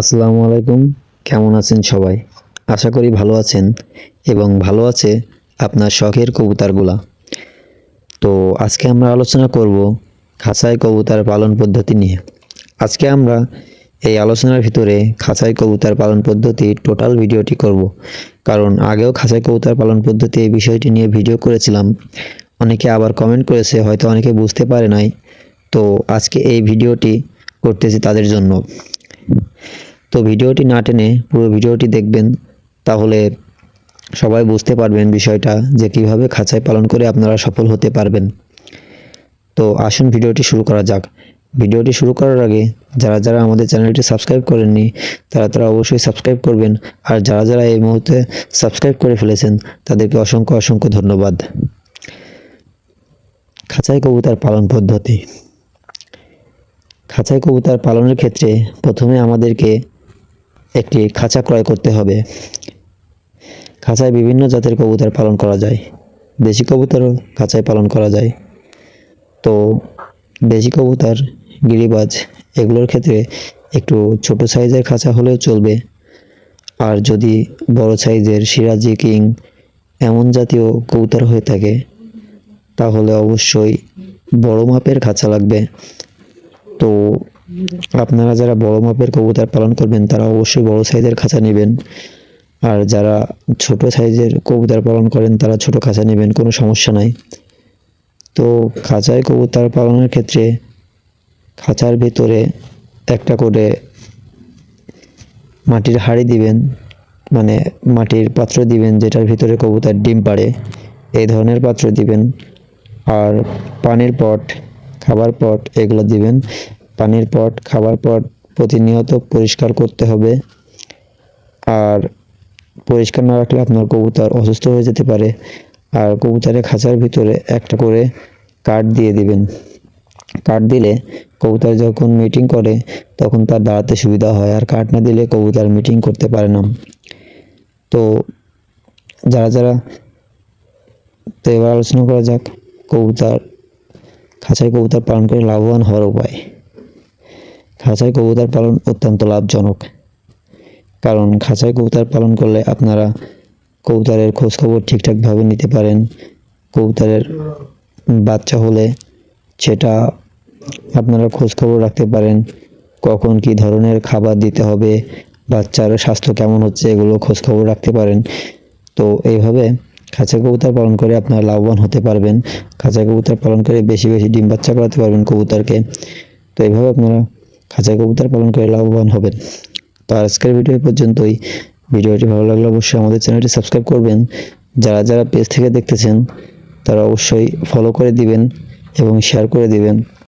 আসসালামু আলাইকুম। কেমন আছেন সবাই? আশা করি ভালো আছেন এবং ভালো আছে আপনার শখের কবুতরগুলা। তো আজকে আমরা আলোচনা করব খাঁচায় কবুতর পালন পদ্ধতি নিয়ে। আজকে আমরা এই আলোচনার ভিতরে খাঁচায় কবুতর পালন পদ্ধতি টোটাল ভিডিওটি করব। কারণ আগেও খাঁচায় কবুতর পালন পদ্ধতি এই বিষয়টি নিয়ে ভিডিও করেছিলাম। অনেকে আবার কমেন্ট করেছে, হয়তো অনেকে বুঝতে পারে নাই। তো আজকে এই ভিডিওটি করতেছি তাদের জন্য। তো ভিডিওটি না টেনে পুরো ভিডিওটি দেখবেন, তাহলে সবাই বুঝতে পারবেন বিষয়টা যে কীভাবে খাঁচায় পালন করে আপনারা সফল হতে পারবেন। তো আসুন ভিডিওটি শুরু করা যাক। ভিডিওটি শুরু করার আগে যারা যারা আমাদের চ্যানেলটি সাবস্ক্রাইব করেননি, তারা তারা অবশ্যই সাবস্ক্রাইব করবেন। আর যারা যারা এই মুহূর্তে সাবস্ক্রাইব করে ফেলেছেন, তাদেরকে অসংখ্য অসংখ্য ধন্যবাদ। খাঁচাই কবুতর পালন পদ্ধতি। খাঁচাই কবুতর পালনের ক্ষেত্রে প্রথমে আমাদেরকে একটি খাঁচা ক্রয় করতে হবে। খাঁচায় বিভিন্ন জাতের কবুতর পালন করা যায়। দেশি কবুতরও খাঁচায় পালন করা যায়। তো দেশি কবুতর, গিরিবাজ এগুলোর ক্ষেত্রে একটু ছোট সাইজের খাঁচা হলেও চলবে। আর যদি বড় সাইজের সিরাজি কিং এমন জাতীয় কবুতর হয়ে থাকে, তাহলে অবশ্যই বড় মাপের খাঁচা লাগবে। তো আপনারা যারা বড় মাপের কবুতর পালন করবেন, তারা অবশ্যই বড় সাইজের খাঁচা নেবেন। আর যারা ছোট সাইজের কবুতর পালন করেন, তারা ছোট খাঁচা নেবেন, কোনো সমস্যা নাই। তো খাঁচায় কবুতর পালনের ক্ষেত্রে খাঁচার ভিতরে একটা করে মাটির হাঁড়ি দিবেন মানে মাটির পাত্র দিবেন, যেটার ভিতরে কবুতর ডিম পাড়ে, এই ধরনের পাত্র দিবেন। আর পানির পট খাবার পট এগুলো দিবেন। পানির পট, খাবার পট প্রতিনিয়ত পরিষ্কার করতে হবে। আর পরিষ্কার না রাখলে আপনার কবুতর অসুস্থ হয়ে যেতে পারে। আর কবুতরের খাঁচার ভিতরে একটা করে কাঠ দিয়ে দিবেন। কাঠ দিলে কবুতর যখন মিটিং করে, তখন তার দাঁড়াতে সুবিধা হয়। আর কাঠ না দিলে কবুতর মিটিং করতে পারে না। তো যারা যারা, তো এবার আলোচনা করা যাক কবুতর খাঁচায় কবুতর পালন করে লাভবান হওয়ার উপায়। খাঁচায় কবুতর পালন অত্যন্ত লাভজনক। কারণ খাঁচায় কবুতর পালন করলে আপনারা কবুতরের খোঁজখবর ঠিকঠাকভাবে নিতে পারেন। কবুতরের বাচ্চা হলে সেটা আপনারা খোঁজখবর রাখতে পারেন। কখন কি ধরনের খাবার দিতে হবে, বাচ্চার স্বাস্থ্য কেমন হচ্ছে, এগুলো খোঁজখবর রাখতে পারেন। তো এইভাবে খাঁচা কবুতর পালন করে আপনারা লাভবান হতে পারবেন। খাঁচা কবুতর পালন করে বেশি বেশি ডিম বাচ্চা করাতে পারবেন কবুতরকে। তো এইভাবে আপনারা খাঁচা কবুতর পালন করে লাভবান হবেন। তো আজকের ভিডিও পর্যন্তই। ভিডিওটি ভালো লাগলে অবশ্যই আমাদের চ্যানেলটি সাবস্ক্রাইব করবেন। যারা যারা পেজ থেকে দেখতেছেন, তারা অবশ্যই ফলো করে দিবেন এবং শেয়ার করে দিবেন।